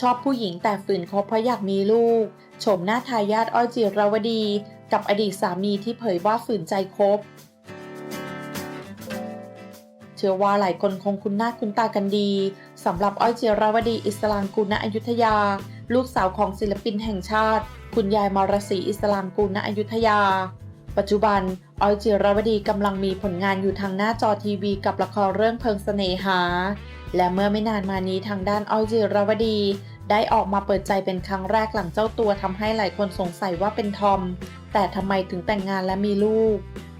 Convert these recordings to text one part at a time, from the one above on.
ชอบผู้หญิงแต่ฝืนคบเพราะอยากมีลูก โฉมหน้าทายาทอ้อยจิรวดี กับอดีตสามีที่เผยว่าฝืนใจคบ เชื่อว่าหลายคนคงคุ้นหน้าคุ้นตากันดีสำหรับอ้อยจิรวดีอิสลางกูลณอยุธยา ลูกสาวของศิลปินแห่งชาติ คุณยายมรศรีอิสลางกูลณอยุธยา ปัจจุบันออยจิราวดีกำลังมีผลงานอยู่ทางหน้าจอทีวีกับละครเรื่องเพิงเสน่หา และเมื่อไม่นานมานี้ทางด้านออยจิราวดี ได้ออกมาเปิดใจเป็นครั้งแรกหลังเจ้าตัวทำให้หลายคนสงสัยว่าเป็นทอม แต่ทำไมถึงแต่งงานและมีลูก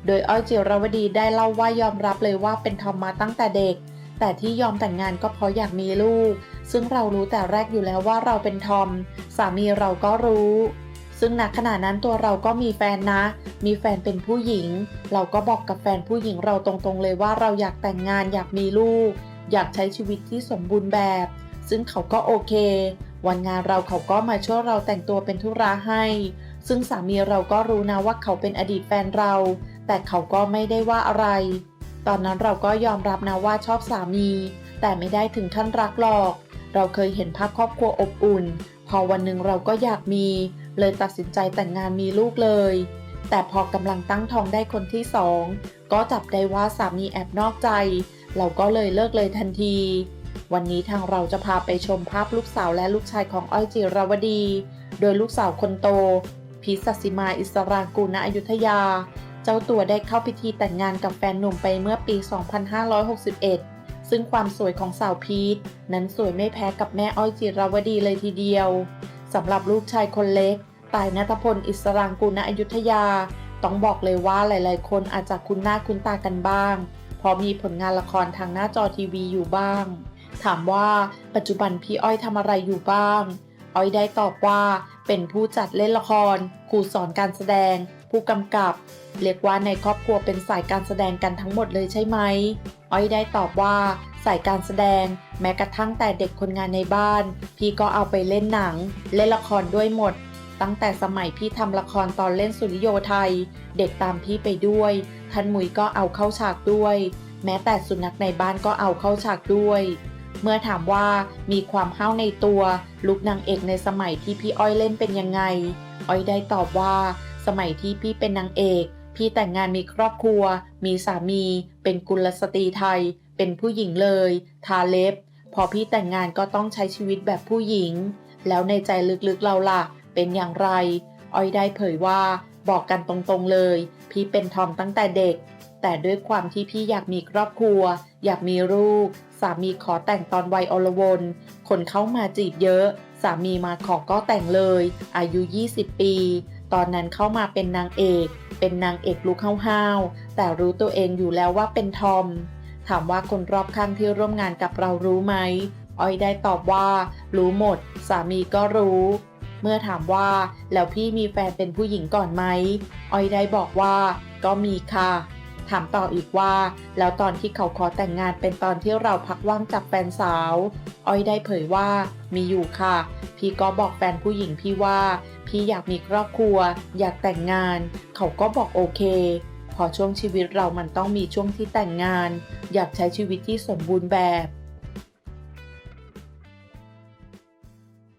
โดยอ้อยจิราวดีได้เล่าว่ายอมรับเลยว่าเป็นทอมมาตั้งแต่เด็ก แต่ที่ยอมแต่งงานก็เพราะอยากมีลูก ซึ่งเรารู้แต่แรกอยู่แล้วว่าเราเป็นทอม สามีเราก็รู้ ซึ่งณขณะนั้นตัวเราก็มีแฟนนะ มีแฟนเป็นผู้หญิง เราก็บอกกับแฟนผู้หญิงเราตรงๆเลยว่าเราอยากแต่งงานอยากมีลูก อยากใช้ชีวิตที่สมบูรณ์แบบ ซึ่งเขาก็โอเค วันงานเราเขาก็มาช่วยเราแต่งตัวเป็นธุระให้ ซึ่งสามีเราก็รู้นะว่าเขาเป็นอดีตแฟนเรา แต่เขาก็ไม่ได้ว่าอะไร ตอนนั้นเราก็ยอมรับนะว่าชอบสามี แต่ไม่ได้ถึงขั้นรักหรอก เราเคยเห็นภาพครอบครัวอบอุ่น พอวันหนึ่งเราก็อยากมี เลยตัดสินใจแต่งงานมีลูกเลย แต่พอกำลังตั้งท้องได้คนที่สองก็จับได้ว่าสามีแอบนอกใจ เราก็เลยเลิกเลยทันที วันนี้ทางเราจะพาไปชมภาพลูกสาวและลูกชายของอ้อยจิราวดี โดยลูกสาวคนโตพีชสัสิมาอิสรางกูณอยุธยา เจ้าตัวได้เข้าพิธีแต่งงานกับแฟนหนุ่มไปเมื่อปี 2561 ซึ่งความสวยของสาวพีทนั้นสวยไม่แพ้กับแม่อ้อยจิราวดีเลยทีเดียว สำหรับลูกชายคนเล็กตายนัทพลอิสรางกูลณอยุธยา ต้องบอกเลยว่าหลายๆ คนอาจจะคุ้นหน้าคุ้นตากันบ้าง เพราะมีผลงานละครทางหน้าจอทีวีอยู่บ้าง ถามว่าปัจจุบันพี่อ้อยทำอะไรอยู่บ้าง อ้อยได้ตอบว่าเป็นผู้จัดเล่นละครครูสอนการแสดง ผู้กำกับ เรียกว่าในครอบครัวเป็นสายการแสดงกันทั้งหมดเลยใช่ไหม อ้อยได้ตอบว่า สายการแสดง แม้กระทั่งแต่เด็กคนงานในบ้าน พี่ก็เอาไปเล่นหนัง เล่นละครด้วยหมด ตั้งแต่สมัยพี่ทำละครตอนเล่นสุริโยไทย เด็กตามพี่ไปด้วย ท่านมุยก็เอาเข้าฉากด้วย แม้แต่สุนัขในบ้านก็เอาเข้าฉากด้วย เมื่อถามว่ามีความห้าวในตัวลุกนางเอกในสมัยที่พี่อ้อยเล่นเป็นยังไง อ้อยได้ตอบว่า สมัยที่พี่เป็นนางเอก พี่แต่งงานมีครอบครัว มีสามี เป็นกุลสตรีไทย เป็นผู้หญิงเลย ทาเล็บ พอพี่แต่งงานก็ต้องใช้ชีวิตแบบผู้หญิง แล้วในใจลึกๆเราล่ะ เป็นอย่างไร อ้อยได้เผยว่า บอกกันตรงๆเลย พี่เป็นทอมตั้งแต่เด็ก แต่ด้วยความที่พี่อยากมีครอบครัว อยากมีลูก สามีขอแต่งตอนวัยอลวนคนเข้ามาจีบเยอะ สามีมาขอก็แต่งเลย อายุ 20 ปี ตอนนั้นเข้ามาเป็นนางเอก เป็นนางเอกลุกห้าวๆแต่รู้ตัวเองอยู่แล้วว่าเป็นทอม ถามว่าคนรอบข้างที่ร่วมงานกับเรารู้ไหม อ้อยได้ตอบว่า รู้หมด สามีก็รู้ เมื่อถามว่าแล้วพี่มีแฟนเป็นผู้หญิงก่อนไหม อ้อยได้บอกว่า ก็มีค่ะ ถามต่ออีกว่า แล้วตอนที่เขาขอแต่งงานเป็นตอนที่เราพักว่างจากแฟนสาว อ้อยได้เผยว่า มีอยู่ค่ะ พี่ก็บอกแฟนผู้หญิงพี่ว่า พี่อยากมีครอบครัว อยากแต่งงาน เขาก็บอกโอเค พอช่วงชีวิตเรามันต้องมีช่วงที่แต่งงาน อยากใช้ชีวิตที่สมบูรณ์แบบ